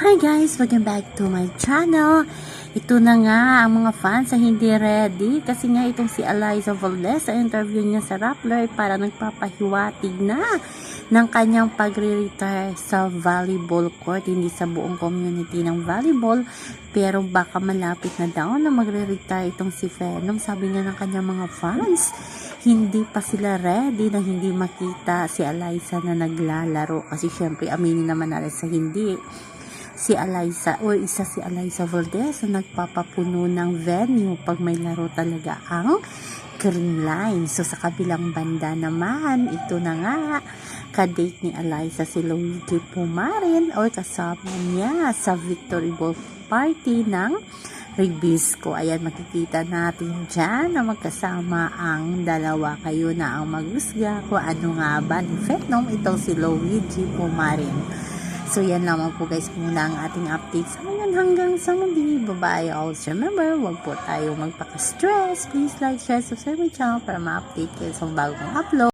Hi guys! Welcome back to my channel. Ito na nga ang mga fans sa hindi ready kasi nga itong si Eliza Valdez sa interview niya sa Rappler para nagpapahiwatig na ng kanyang pagre-retire sa volleyball court hindi sa buong community ng volleyball pero baka malapit na daw na magre-retire itong si Venom sabi nga ng kanyang mga fans hindi pa sila ready na hindi makita si Eliza na naglalaro kasi syempre aminin naman natin sa hindi si Eliza o isa si Eliza Valdez na nagpapapuno ng venue pag may laro talaga ang green line. So sa kabilang banda naman, ito na nga, kadate ni Eliza si Luigi Pumarin o kasama niya sa Victory Ball Party ng Ribisco. Ayan, makikita natin dyan na magkasama ang dalawa. Kayo na ang magusga kung ano nga ba ni Phenom itong si Luigi Pumarin. So, yan lamang po guys muna ang ating update sa ngayon hanggang sa muli. Bye-bye. Also, remember, wag po tayo magpaka-stress. Please like, share, subscribe my channel para ma-update kayo sa bagong upload.